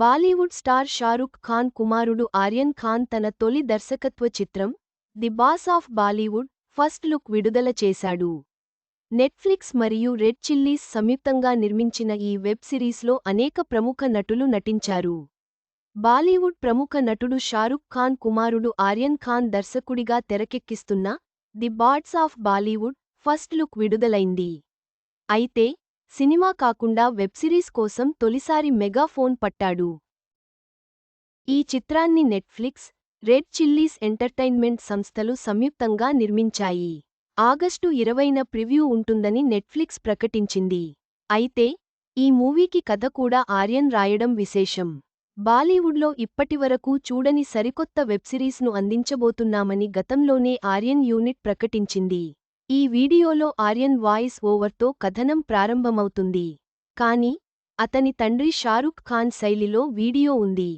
Bollywood star Shahrukh Khan కుమారుడు ఆర్యన్ ఖాన్ తన తొలి దర్శకత్వ చిత్రం the boss of Bollywood first look విడుదల చేశాడు. నెట్ఫ్లిక్స్ మరియు రెడ్ చిల్లీస్ సంయుక్తంగా నిర్మించిన ఈ వెబ్ సిరీస్లో అనేక ప్రముఖ నటులు నటించారు. బాలీవుడ్ ప్రముఖ నటుడు షారుఖ్ ఖాన్ కుమారుడు ఆర్యన్ ఖాన్ దర్శకుడిగా తెరకెక్కిస్తున్న the bads of Bollywood first look విడుదలైంది. అయితే సినిమా కాకుండా వెబ్ సిరీస్ కోసం తొలిసారి మెగాఫోన్ పట్టాడు. ఈ చిత్రాన్ని నెట్ఫ్లిక్స్ రెడ్ చిల్లీస్ ఎంటర్టైన్మెంట్ సంస్థలు సంయుక్తంగా నిర్మించాయి. ఆగస్టు ఇరవైన ప్రివ్యూ ఉంటుందని నెట్ఫ్లిక్స్ ప్రకటించింది. అయితే ఈ మూవీకి కథ కూడా ఆర్యన్ రాయడం విశేషం. బాలీవుడ్లో ఇప్పటివరకు చూడని సరికొత్త వెబ్సిరీస్ను అందించబోతున్నామని గతంలోనే ఆర్యన్ యూనిట్ ప్రకటించింది. ఈ వీడియోలో ఆర్యన్ వాయిస్ ఓవర్తో కథనం ప్రారంభమవుతుంది. కాని అతని తండ్రి షారుఖ్ ఖాన్ శైలిలో వీడియో ఉంది.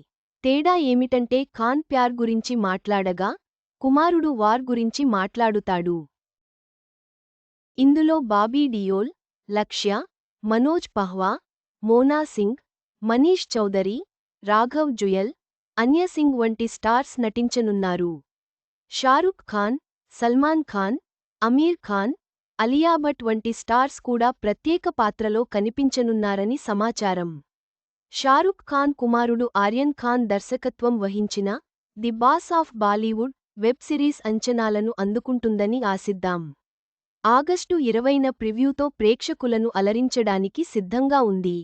తేడా ఏమిటంటే ఖాన్ ప్యార్ గురించి మాట్లాడగా కుమారుడు వార్ గురించి మాట్లాడుతాడు. ఇందులో బాబీ డియోల్ లక్ష్య మనోజ్ పహ్వా మోనా సింగ్ మనీష్ చౌదరి రాఘవ్ జుయల్ అన్యసింగ్ వంటి స్టార్స్ నటించనున్నారు. షారుఖ్ ఖాన్ సల్మాన్ ఖాన్ అమీర్ ఖాన్ అలియా భట్ వంటి స్టార్స్ కూడా ప్రత్యేక పాత్రలో కనిపించనున్నారని సమాచారం. షారుఖ్ ఖాన్ కుమారుడు ఆర్యన్ ఖాన్ దర్శకత్వం వహించిన the boss of Bollywood web series అంచనాలను అందుకుంటుందని ఆశిద్దాం. ఆగస్టు ఇరవైన ప్రివ్యూతో ప్రేక్షకులను అలరించడానికి సిద్ధంగా ఉంది.